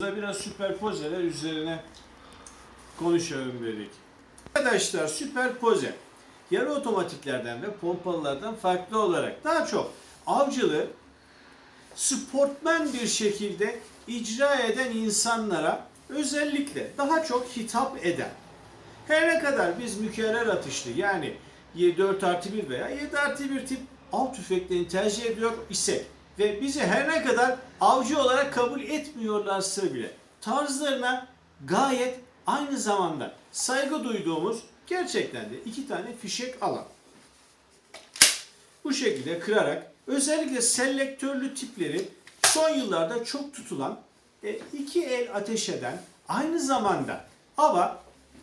Biraz süperpozeler üzerine konuşalım dedik. Arkadaşlar süperpoze yarı otomatiklerden ve pompalılardan farklı olarak daha çok avcılığı sportmen bir şekilde icra eden insanlara özellikle daha çok hitap eden her ne kadar biz mükerrer atışlı yani 4 artı 1 veya 7 artı 1 tip av tüfeklerini tercih ediyor isek ve bizi her ne kadar avcı olarak kabul etmiyorlarsa bile tarzlarına gayet aynı zamanda saygı duyduğumuz gerçekten de iki tane fişek alan. Bu şekilde kırarak özellikle selektörlü tipleri son yıllarda çok tutulan e, iki el ateş eden aynı zamanda ama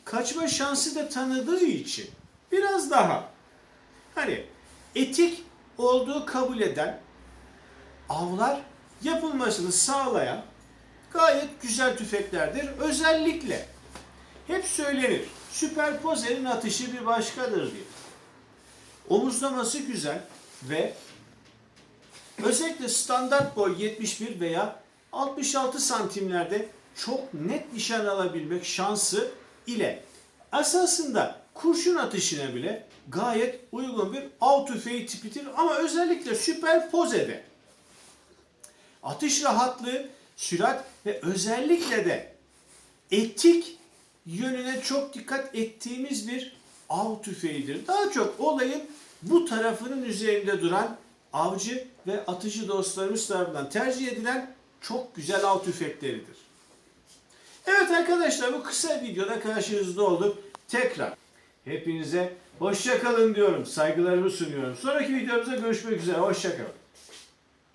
kaçma şansı da tanıdığı için biraz daha hani etik olduğu kabul eden avlar yapılmasını sağlayan gayet güzel tüfeklerdir. Özellikle hep söylenir. Süperpozerin atışı bir başkadır diye. Omuzlaması güzel ve özellikle standart boy 71 veya 66 santimlerde çok net nişan alabilmek şansı ile esasında kurşun atışına bile gayet uygun bir av tüfeği tipidir ama özellikle süperpozede atış rahatlığı, sürat ve özellikle de etik yönüne çok dikkat ettiğimiz bir av tüfeğidir. Daha çok olayın bu tarafının üzerinde duran avcı ve atıcı dostlarımız tarafından tercih edilen çok güzel av tüfekleridir. Evet arkadaşlar bu kısa videoda karşınızda olduk. Tekrar hepinize hoşça kalın diyorum. Saygılarımı sunuyorum. Sonraki videomuzda görüşmek üzere. Hoşça kalın.